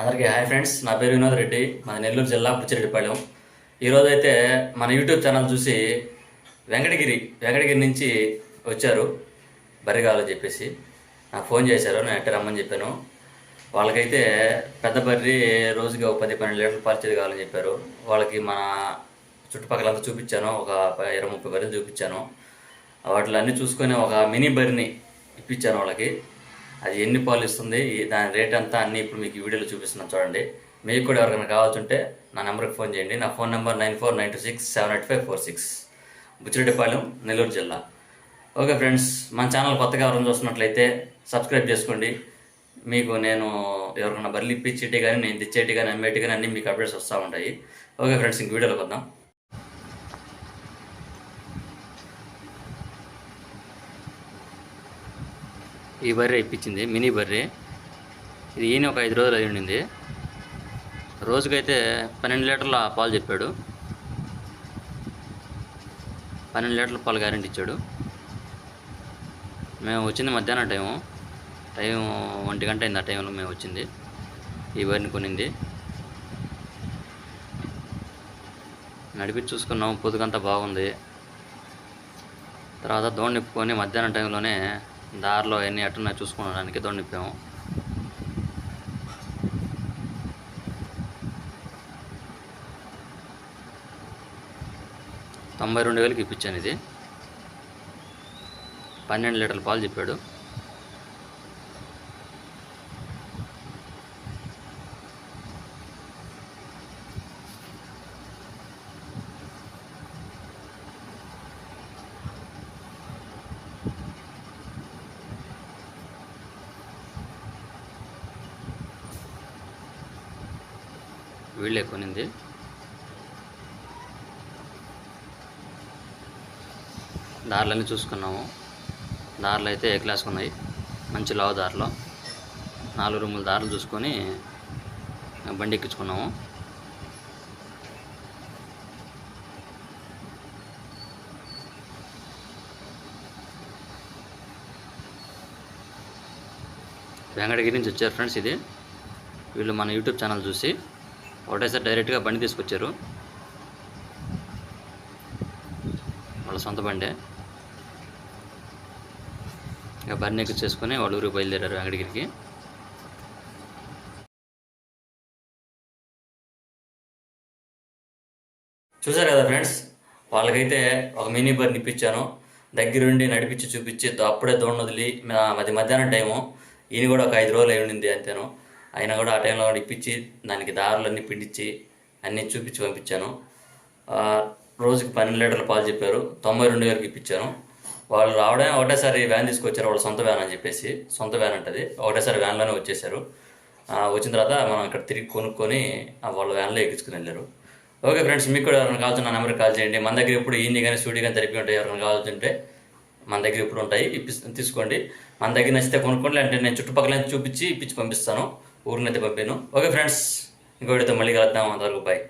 అందరికీ hi friends నా పేరు వినోద్ రెడ్డి మన నెల్లూరు జిల్లా పుచ్చిరెడ్డిపాళెం ఈరోజు అయితే మన యూట్యూబ్ ఛానల్ చూసి వెంకటగిరి వెంకటగిరి నుంచి వచ్చారు బర్రె చెప్పేసి. నాకు ఫోన్ చేశారు నేను ఎట్ట రమ్మని చెప్పాను. వాళ్ళకైతే పెద్ద బర్రి రోజుకి ఒక పది పన్నెండు లీటర్లు పార్చర్ కావాలని చెప్పారు. వాళ్ళకి మన చుట్టుపక్కలంతా చూపించాను ఒక ఇరవై ముప్పై బర్రెలు చూపించాను. వాటిలో అన్నీ చూసుకొని ఒక మినీ బర్రిని ఇప్పించాను వాళ్ళకి. అది ఎన్ని పాలు ఇస్తుంది దాని రేట్ అంతా అన్నీ ఇప్పుడు మీకు వీడియోలో చూపిస్తున్నాను చూడండి. మీకు కూడా ఎవరికైనా కావాల్సి ఉంటే నా నెంబర్కి ఫోన్ చేయండి. నా phone number nine four nine two six seven eight five four six. Buchireddypalem Nellore జిల్లా. ఓకే ఫ్రెండ్స్ మన ఛానల్ కొత్తగా ఎవరైనా చూస్తున్నట్లయితే సబ్స్క్రైబ్ చేసుకోండి. మీకు నేను ఎవరికైనా బర్రెలు ఇప్పించేటి కానీ నేను తెచ్చేటి కానీ అమ్మేటి కానీ అన్నీ మీకు అప్డేట్స్ వస్తూ ఉంటాయి. ఓకే ఫ్రెండ్స్ ఇంక వీడియోలోకి వద్దాం ఈ బర్రె ఇప్పించింది మినీ బర్రె. ఇది ఈయన ఒక ఐదు రోజులు అయి ఉండింది. రోజుకైతే పన్నెండు లీటర్ల పాలు చెప్పాడు. పన్నెండు లీటర్ల పాలు గ్యారెంటీ ఇచ్చాడు. మేము వచ్చింది మధ్యాహ్నం టైము. టైం ఒంటి గంట అయింది ఆ టైంలో మేము వచ్చింది. ఈ బర్రెని కొనింది. నడిపి చూసుకున్నాం పొదుగంతా బాగుంది. తర్వాత దోణ నిప్పుకొని మధ్యాహ్నం టైంలోనే దారిలో ఎన్ని అట్టున్నా చూసుకోవడానికి దొండిపోయాము. తొంభై రెండు వేలకి ఇప్పించాను ఇది. పన్నెండు లీటర్ల పాలు చెప్పాడు. వీళ్ళే కొనింది. దారులన్నీ చూసుకున్నాము. దారులు అయితే ఏ క్లాస్ ఉన్నాయి? మంచి లావు దారిలో. నాలుగు రూముల దారులు చూసుకొని బండి ఎక్కించుకున్నాము. వెంకటగిరి నుంచి వచ్చారు ఫ్రెండ్స్ ఇది. వీళ్ళు మన యూట్యూబ్ ఛానల్ చూసి ఒకటేసారి డైరెక్ట్గా బండి తీసుకొచ్చారు. వాళ్ళ సొంత బండే. ఇక బండి ఎక్కించేసుకొని వాళ్ళ ఊరికి బయలుదేరారు వెంకటగిరికి. చూసారు కదా ఫ్రెండ్స్ వాళ్ళకైతే ఒక మినీ బర్ని ఇప్పించాను. దగ్గరుండి నడిపించి చూపించి అప్పుడే దోణ వదిలి మా- అది మధ్యాహ్నం టైము. ఈయన కూడా ఒక ఐదు రోజులు అయి ఉండింది అంతేను. అయినా కూడా ఆ టైంలో కూడా ఇప్పించి దానికి దారులన్నీ పిండించి అన్నీ చూపించి పంపించాను. రోజుకి పన్నెండు లీటర్ల పాలు చెప్పారు. తొంభై రెండు వేలకు ఇప్పించాను. వాళ్ళు రావడమే ఒకటేసారి వ్యాన్ తీసుకొచ్చారు వాళ్ళ సొంత వ్యాన్ అని చెప్పేసి. సొంత వ్యాన్ ఉంటుంది ఒకటేసారి వ్యాన్లోనే వచ్చేసారు వచ్చిన తర్వాత మనం ఇక్కడ తిరిగి కొనుక్కొని వాళ్ళ వ్యాన్లో ఎక్కించుకుని వెళ్ళారు. ఓకే ఫ్రెండ్స్ మీకు కూడా ఎవరైనా కావాల్సిన నా నెంబర్కి కాల్ చేయండి. మన దగ్గర ఇప్పుడు ఈయన్ని కానీ స్టూడియో కానీ తెలిపి ఉంటాయి. ఎవరైనా కావాల్సింటే మన దగ్గర ఇప్పుడు ఉంటాయి. ఇప్పి తీసుకోండి. మన దగ్గర నచ్చితే కొనుక్కోండి. అంటే నేను చుట్టుపక్కల చూపించి ఇప్పించి పంపిస్తాను. ಊರಿನತೆ ಬಪ್ಪೇನು ಓಕೆ ಫ್ರೆಂಡ್ಸ್ ಇಂಕೋ ಹಿಡಿದು ಮಳಿಗಾಲದ ನಾವು ಅಂದವರೆಗೂ ಬಾಯ್